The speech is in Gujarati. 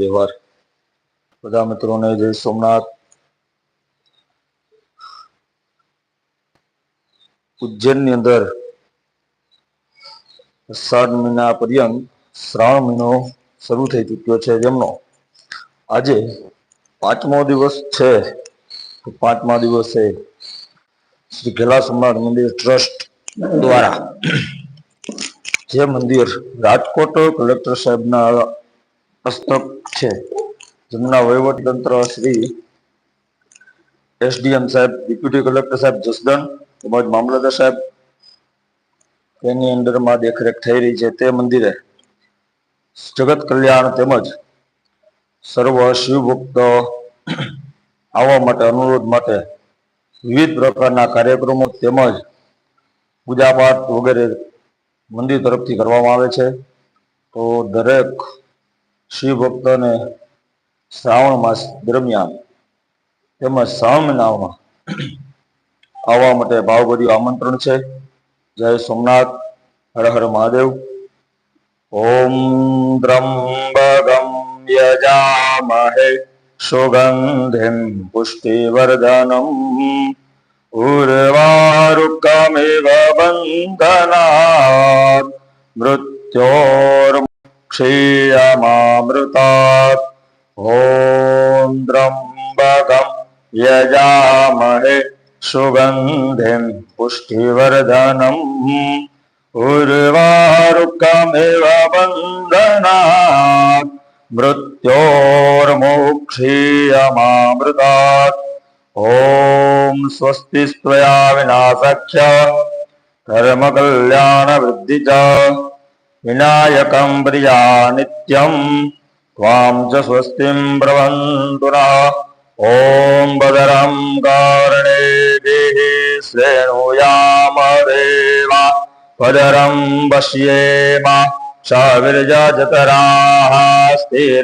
દેવાર બધા મિત્રોને જય સોમનાથ. ઉજ્જૈનની અંદર અષાઢ મહિના પર્યંત શ્રાવણ મહિનો શરૂ થઈ ચૂક્યો છે જેમનો. આજે પાંચમો દિવસ છે. તો પાંચમા દિવસે શ્રી ઘેલા સોમનાથ મંદિર ટ્રસ્ટ દ્વારા જે મંદિર રાજકોટ કલેક્ટર સાહેબના હસ્તક છે. જેમના વહીવટ તંત્ર શ્રી એસડીએમ સાહેબ, ડેપ્યુટી કલેક્ટર સાહેબ જસદણ, તેમજ મામલતદાર સાહેબ, તેની અંડરમાં દેખરેખ થઈ રહી છે તે મંદિરે. જગત કલ્યાણ તેમજ સર્વ શિવ ભક્તો આવવા માટે અનુરોધ માટે વિવિધ પ્રકારના કાર્યક્રમો તેમજ પૂજાપાઠ વગેરે મંદિર તરફથી કરવામાં આવે છે. તો દરેક શિવ ભક્તોને શ્રાવણ માસ દરમિયાન તેમજ શ્રાવણ મહિનામાં આવવા માટે ભાવભર્યું આમંત્રણ છે. જય સોમનાથ, હર હર મહાદેવ. ઓમ ત્રંબકમ યજામહે સુગંધિમ પુષ્ટિવર્ધનમ. ઉર્વારુકમિવ બંધનાत् क्षीयमामृतात् ॐ द्रम्बकं यजामहे सुगन्धिं पुष्टिवर्धनम् उर्वारुकमिव बन्धनात् मृत्योर्मोक्षीयमामृतात् ॐ स्वस्ति स्वया विनाशख्य कर्मकल्याणवृद्धि च વિનાયકં પ્રિયા નિત્યમ ત્વામ ચ સ્વસ્તિમ પ્રવંતુ ઓમ બદરમ કારણે દેહે શ્રેણુયામ દેવા પદરમ પશ્યેમા સવિર્જતરા સ્થિર